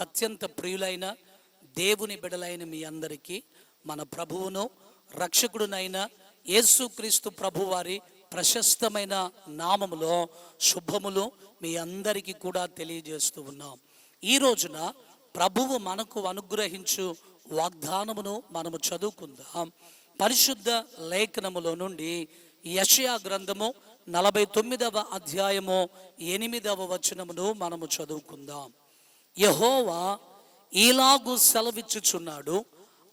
మనకు అత్యంత ప్రియులైన దేవుని బిడలైన మీ అందరికీ మన ప్రభువును రక్షకుడునైన యేసుక్రీస్తు ప్రభువారి ప్రశస్తమైన నామములో శుభములు మీ అందరికీ కూడా తెలియజేస్తూ ఉన్నాం. ఈ రోజున ప్రభువు మనకు అనుగ్రహించు వాగ్దానమును మనము చదువుకుందాం. పరిశుద్ధ లేఖనములో నుండి యషయా గ్రంథము నలభై తొమ్మిదవ అధ్యాయము ఎనిమిదవ వచనమును మనము చదువుకుందాం. యహోవా ఈలాగు సెలవిచ్చుచున్నాడు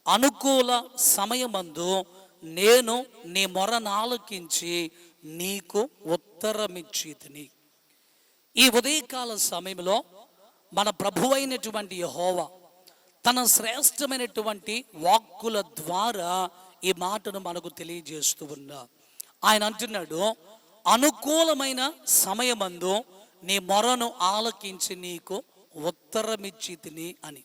అనుకూల సమయమందు నేను నీ మొరనాలకించి నీకు ఉత్తరమిచ్చితిని. ఈ ఉదయకాల సమయంలో మన ప్రభువైనటువంటి యహోవా తన శ్రేష్టమైనటువంటి వాక్కుల ద్వారా ఈ మాటను మనకు తెలియజేస్తూ ఉన్నా ఆయన అంటున్నాడు అనుకూలమైన సమయమందు నీ మొరను ఆలకించి నీకు ఉత్తరమిచ్చి తిని అని.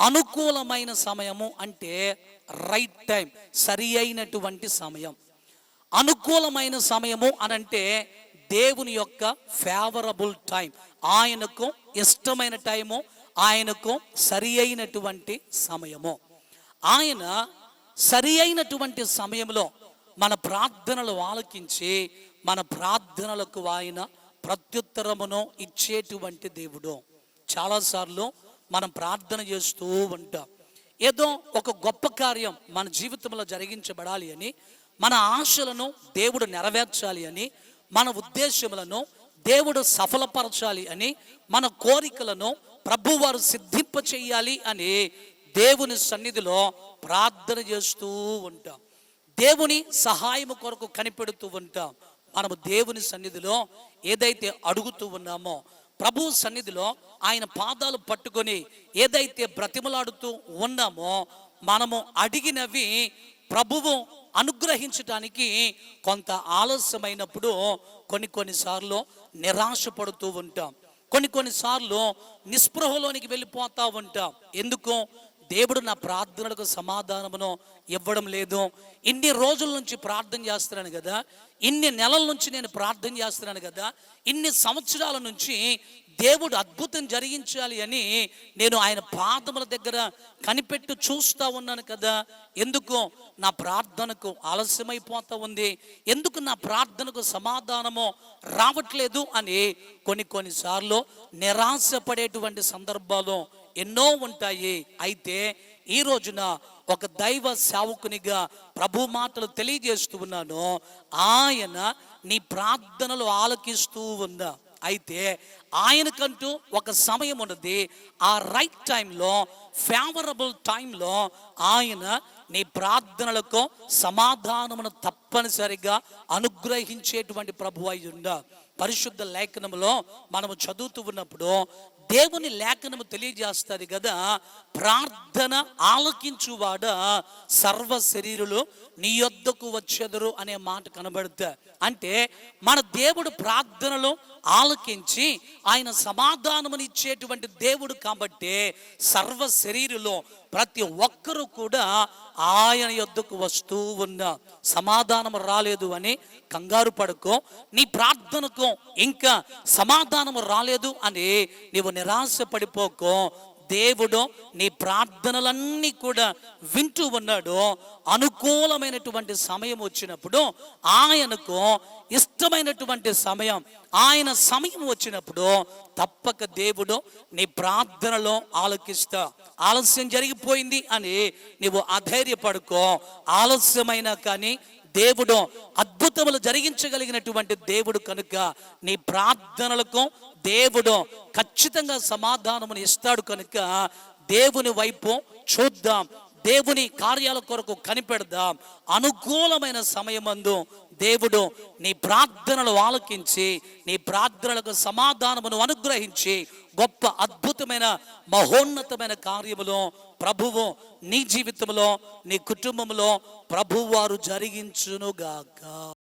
అనుకూలమైన సమయము అంటే రైట్ టైం సరి అయినటువంటి సమయం. అనుకూలమైన సమయము అనంటే దేవుని యొక్క ఫేవరబుల్ టైం ఆయనకు ఇష్టమైన టైము ఆయనకు సరి అయినటువంటి సమయము. ఆయన సరి అయినటువంటి సమయంలో మన ప్రార్థనలు ఆలకించి మన ప్రార్థనలకు ఆయన ప్రత్యుత్తరమును ఇచ్చేటువంటి దేవుడు. చాలాసార్లు మనం ప్రార్థన చేస్తూ ఉంటాం. ఏదో ఒక గొప్ప కార్యం మన జీవితంలో జరిగించబడాలి అని మన ఆశలను దేవుడు నెరవేర్చాలి అని మన ఉద్దేశములను దేవుడు సఫలపరచాలి అని మన కోరికలను ప్రభువారు సిద్ధింప చేయాలి అని దేవుని సన్నిధిలో ప్రార్థన చేస్తూ ఉంటాం. దేవుని సహాయము కొరకు కనిపెడుతూ ఉంటాం. మనము దేవుని సన్నిధిలో ఏదైతే అడుగుతూ ఉన్నామో ప్రభు సన్నిధిలో ఆయన పాదాలు పట్టుకొని ఏదైతే బ్రతిమలాడుతూ ఉన్నామో మనము అడిగినవి ప్రభువు అనుగ్రహించటానికి కొంత ఆలస్యమైనప్పుడు కొన్ని కొన్నిసార్లు నిరాశపడుతూ ఉంటాం. కొన్ని కొన్నిసార్లు నిస్పృహలోనికి వెళ్ళిపోతూ ఉంటాం. ఎందుకు? దేవుడు నా ప్రార్థనలకు సమాధానమును ఇవ్వడం లేదు. ఇన్ని రోజుల నుంచి ప్రార్థన చేస్తున్నాను కదా. ఇన్ని నెలల నుంచి నేను ప్రార్థన చేస్తున్నాను కదా. ఇన్ని సంవత్సరాల నుంచి దేవుడు అద్భుతం జరిగించాలి అని నేను ఆయన పాదముల దగ్గర కనిపెట్టి చూస్తూ ఉన్నాను కదా. ఎందుకు? నా ప్రార్థనకు ఆలస్యమైపోతూ ఉంది. ఎందుకు నా ప్రార్థనకు సమాధానము రావట్లేదు అని కొన్ని కొన్నిసార్లు నిరాశపడేటువంటి సందర్భాలు ఎన్నో ఉంటాయి. అయితే ఈ రోజున ఒక దైవ సేవకునిగా ప్రభు మాటలు తెలియజేస్తూ ఉన్నాను. ఆయన నీ ప్రార్థనలు ఆలకిస్తూ ఉందా అయితే ఆయనకంటూ ఒక సమయం ఉన్నది. ఆ రైట్ టైంలో ఫేవరబుల్ టైంలో ఆయన నీ ప్రార్థనలకు సమాధానమును తప్పనిసరిగా అనుగ్రహించేటువంటి ప్రభు అయి పరిశుద్ధ లేఖనములో మనము చదువుతూ ఉన్నప్పుడు దేవుని లేఖనము తెలియజేస్తుంది కదా ప్రార్థన ఆలకించువాడ సర్వ శరీరులు నీ యొద్దకు వచ్చెదరు అనే మాట కనబడుతా. అంటే మన దేవుడు ప్రార్థనలు ఆలకించి ఆయన సమాధానమునిచ్చేటువంటి దేవుడు కాబట్టి సర్వ శరీరులో ప్రతి ఒక్కరూ కూడా ఆయన యొద్దకు వస్తూ ఉన్న సమాధానం రాలేదు అని కంగారు పడుకో. నీ ప్రార్థనకు ఇంకా సమాధానం రాలేదు అని నీవు నిరాశ పడిపోకో దేవుడు నీ ప్రార్థనలన్నీ కూడా వింటూ ఉన్నాడు. అనుకూలమైనటువంటి సమయం వచ్చినప్పుడు ఆయనకు ఇష్టమైనటువంటి సమయం ఆయన సమయం వచ్చినప్పుడు తప్పక దేవుడు నీ ప్రార్థనలో ఆలకిస్తా. ఆలస్యం జరిగిపోయింది అని నీవు అధైర్యపడుకో. ఆలస్యమైనా కానీ దేవుడు అద్భుతములు జరిగించగలిగినటువంటి దేవుడు కనుక నీ ప్రార్థనలకు దేవుడు ఖచ్చితంగా సమాధానమును ఇస్తాడు కనుక దేవుని వైపు చూద్దాం. దేవుని కార్యాల కొరకు కనిపెడదాం. అనుకూలమైన సమయమందు దేవుడు నీ ప్రార్థనలు ఆలకించి నీ ప్రార్థనలకు సమాధానమును అనుగ్రహించి గొప్ప అద్భుతమైన మహోన్నతమైన కార్యములో ప్రభువు నీ జీవితంలో నీ కుటుంబంలో ప్రభువారు జరిగించునుగాక.